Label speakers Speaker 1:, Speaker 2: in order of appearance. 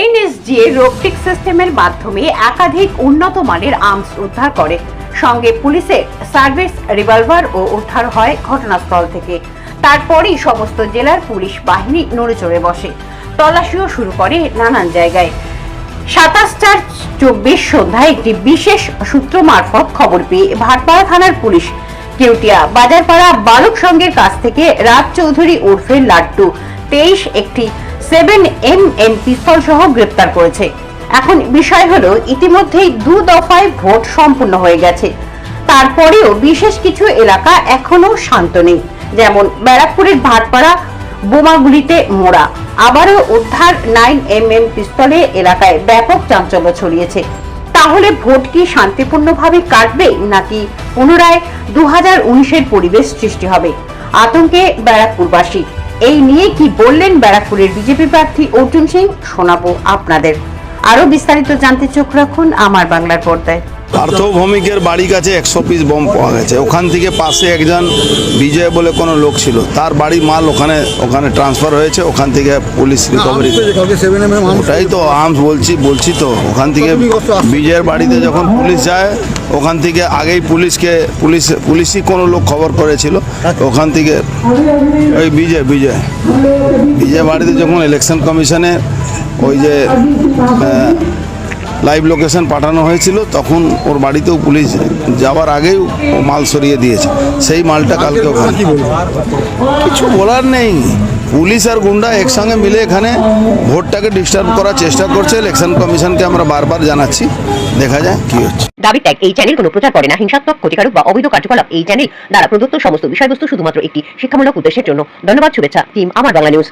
Speaker 1: NSDA robotic সিস্টেমের মাধ্যমে একাধিক উন্নত মানের আর্মস উদ্ধার করে। সঙ্গে পুলিশের সার্ভিস, রিভলভার ও উদ্ধার হয় ঘটনাস্থল থেকে। তারপরেই সমস্ত জেলার পুলিশ বাহিনী নড়েচড়ে বসে। তল্লাশিও শুরু করে নানান জায়গায়। সাতাশ চার চব্বিশ সন্ধ্যায় একটি বিশেষ সূত্র মারফত খবর পেয়ে ভাটপাড়া থানার পুলিশ কেউটিয়া বাজারপাড়া বালক সঙ্গের কাছ থেকে রাজ চৌধুরী ওরফে লাড্ডু। তেইশ একটি সেভেন এম এম পিস্তল সহ গ্রেপ্তার করেছে। এখন বিষয় হলো, ইতিমধ্যেই দু দফায় ভোট সম্পূর্ণ হয়ে গেছে। তারপরেও বিশেষ কিছু এলাকা এখনও শান্ত নেই, যেমন ব্যারাকপুরের ভাটপাড়া, বোমাগুলিতে মোড়া। আবারও উদ্ধার নাইন এম এম পিস্তলে এলাকায় ব্যাপক চাঞ্চল্য ছড়িয়েছে। তাহলে ভোট কি শান্তিপূর্ণভাবে কাটবে, নাকি পুনরায় দু হাজার পরিবেশ সৃষ্টি হবে? আতঙ্কে ব্যারাকপুরবাসী। এই নিয়ে কি বললেন ব্যারাকপুরের বিজেপি প্রার্থী অর্জুন সিং শোনাবো আপনাদের। আরও বিস্তারিত জানতে চোখ রাখুন আমার বাংলার পর্দায়।
Speaker 2: পার্থভৌমিকের বাড়ি কাছে একশো পিস বম পাওয়া গেছে। ওখান থেকে পাশে একজন বিজয় বলে কোনো লোক ছিল। তার বাড়ির মাল ওখানে ওখানে ট্রান্সফার হয়েছে। ওখান থেকে পুলিশ রিকভারি ওটাই তো আর্মস বলছি বলছি তো। ওখান থেকে বিজয়ের বাড়িতে যখন পুলিশ যায় ওখান থেকে আগেই পুলিশকে পুলিশ পুলিশই কোনো লোক খবর করেছিল। ওখান থেকে ওই বিজয় বিজয়। বিজয় বাড়িতে যখন ইলেকশন কমিশনে ওই যে লাইভ লোকেশন পাঠানো হয়েছিল তখন ওর বাড়িতেও পুলিশ যাওয়ার আগেই ও মাল সরিয়ে দিয়েছে। সেই মালটা কালকে ওখানে। কিছু বলার নেই। পুলিশ আর গুন্ডা একসঙ্গে মিলে এখানে ভোটটাকে ডিস্টার্ব করার চেষ্টা করছে। ইলেকশন কমিশনকে আমরা বারবার জানাচ্ছি। দেখা যায় কি হচ্ছে।
Speaker 3: দাবি ত্যাগ এই চ্যানেল কোনো প্রচার করে না। হিংসাত্মক ক্ষতিকারক বা অবৈধ কার্যকলাপ এই চ্যানেল দ্বারা প্রদত্ত সমস্ত বিষয়বস্তু শুধুমাত্র একটি শিক্ষামূলক উদ্দেশ্যের জন্য। ধন্যবাদ শুভেচ্ছা টিম আমার বাংলা নিউজ